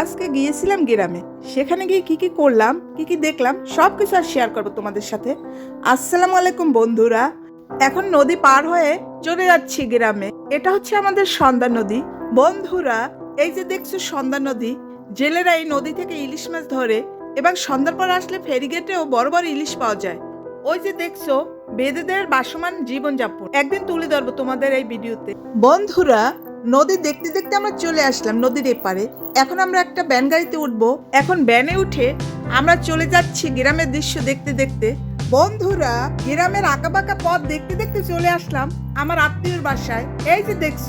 আজকে গিয়েছিলাম গ্রামে। সেখানে গিয়ে কি কি করলাম, কি কি দেখলাম সব কিছু আর শেয়ার করব তোমাদের সাথে। আসসালামু আলাইকুম বন্ধুরা। এখন নদী পার হয়ে চলে যাচ্ছি গ্রামে। এটা হচ্ছে আমাদের সন্ধ্যা নদী। বন্ধুরা, এই যে দেখছ সন্ধ্যা নদী, জেলেরা এই নদী থেকে ইলিশ মাছ ধরে এবং সন্ধ্যার পর আসলে ফেরিগেটেও বড় বড় ইলিশ পাওয়া যায়। ওই যে দেখছ, বেদেদের বাসমান জীবনযাপন। একদিন তুলে ধরবো তোমাদের এই ভিডিওতে বন্ধুরা নদী দেখতে দেখতে আমরা চলে আসলাম নদীর এপারে। এখন আমরা একটা ব্যান গাড়িতে উঠবো। এখন ব্যানে উঠে আমরা চলে যাচ্ছি গ্রামের দৃশ্য দেখতে দেখতে। বন্ধুরা, গ্রামের আঁকাবাঁকা পথ দেখতে দেখতে চলে আসলাম আমার আত্মীয়র বাসায়। এই যে দেখছ,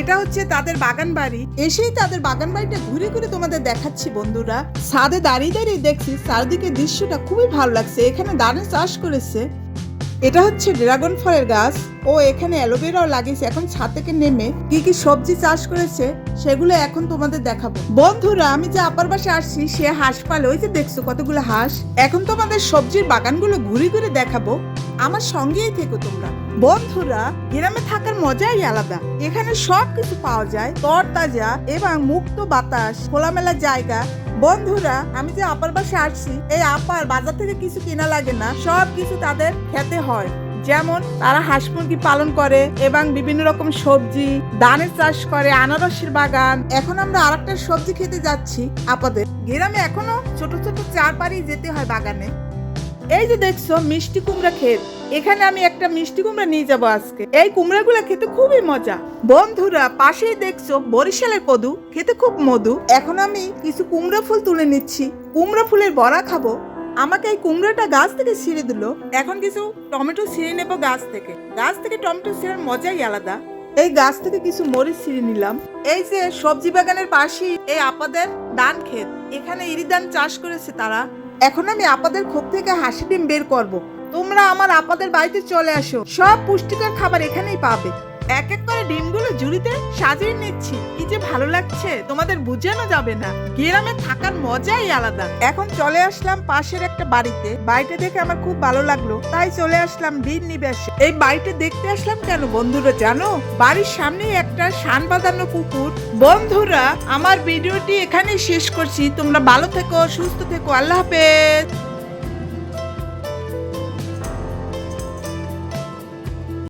এটা হচ্ছে তাদের বাগান বাড়ি। এসেই তাদের বাগান বাড়িটা ঘুরে ঘুরে তোমাদের দেখাচ্ছি বন্ধুরা। ছাদে দাঁড়িয়ে দাঁড়িয়ে দেখছি চারদিকে দৃশ্যটা খুবই ভালো লাগছে। এখানে দারুণ চাষ করেছে এটা হচ্ছে ড্রাগন ফলের গাছ। ও এখানে অ্যালোভেরাও লাগিয়েছে। এখন ছাদ থেকে নেমে কি কি সবজি চাষ করেছে সেগুলো এখন তোমাদের দেখাবো। বন্ধুরা, আমি যে আপার বাসে আসছি, সে হাঁস পালে। ওই যে দেখছ কতগুলো হাঁস। এখন তোমাদের সবজির বাগানগুলো ঘুরে ঘুরে দেখাবো। আমার সঙ্গেই থেকো তোমরা। বন্ধুরা, গ্রামে থাকার মজাই আলাদা। এখানে সব কিছু পাওয়া যায়। তরতাজা এবং মুক্ত বাতাস, খোলামেলা জায়গা। বন্ধুরা, আমি যে আপার বাসে আসছি এই আপার বাজার থেকে কিছু কেনা লাগে না সব কিছু তাদের খেতে হয়। যেমন, তারা হাঁস মুরগি পালন করে এবং বিভিন্ন রকম সবজি, ধানের চাষ করে, আনারসের বাগান। এখন আমরা আরেকটা সবজি খেতে যাচ্ছি আপাদের। গ্রামে এখনও ছোট ছোট চার পাড়ি যেতে হয় বাগানে। এই যে দেখছ, মিষ্টি কুমড়া ক্ষেত। এখানে আমি একটা মিষ্টি কুমড়া নিয়ে যাব আজকে। এই কুমড়াগুলো খেতে খুবই মজা। বন্ধুরা, পাশেই দেখছ, বরিশালের কদু, খেতে খুব মধু। এখন আমি কিছু কুমড়া ফুল তুলে নিচ্ছি। কুমড়া ফুলের বড়া খাব। আমাকে এই কুমড়োটা গাছ থেকে ছিঁড়ে দিল। এখন কিছু টমেটো ছিঁড়ে নেব গাছ থেকে। গাছ থেকে টমেটো ছিঁড়ার মজাই আলাদা। এই গাছ থেকে কিছু মরিচ ছিঁড়ে নিলাম। এই যে সবজি বাগানের পাশেই এই আপাদের ধান ক্ষেত। এখানে ইরি ধান চাষ করেছে তারা। এখন আমি আপাদের ক্ষোভ থেকে হাসি ডিম বের করব। তোমরা আমার আপাদের বাড়িতে চলে আসো সব পুষ্টিকর খাবার এখানেই পাবে এক এক করে ডিমগুলো ঝুড়িতে সাজিয়ে নিচ্ছি। কি যে ভালো লাগছে, তোমাদের বুঝানো যাবে না। গ্রামে থাকার মজাই আলাদা। এখন চলে আসলাম পাশের একটা বাড়িতে। বাড়িটা দেখে আমার খুব ভালো লাগল। তাই চলে আসলাম দিন নিবেশে এই বাড়িটা দেখতে আসলাম কেন বন্ধুরা জানো? বাড়ির সামনেই একটা শান বাঁধানো কুকুর বন্ধুরা, আমার ভিডিওটি এখানেই শেষ করছি। তোমরা ভালো থেকো, সুস্থ থেকো। আল্লাহ হাফেজ।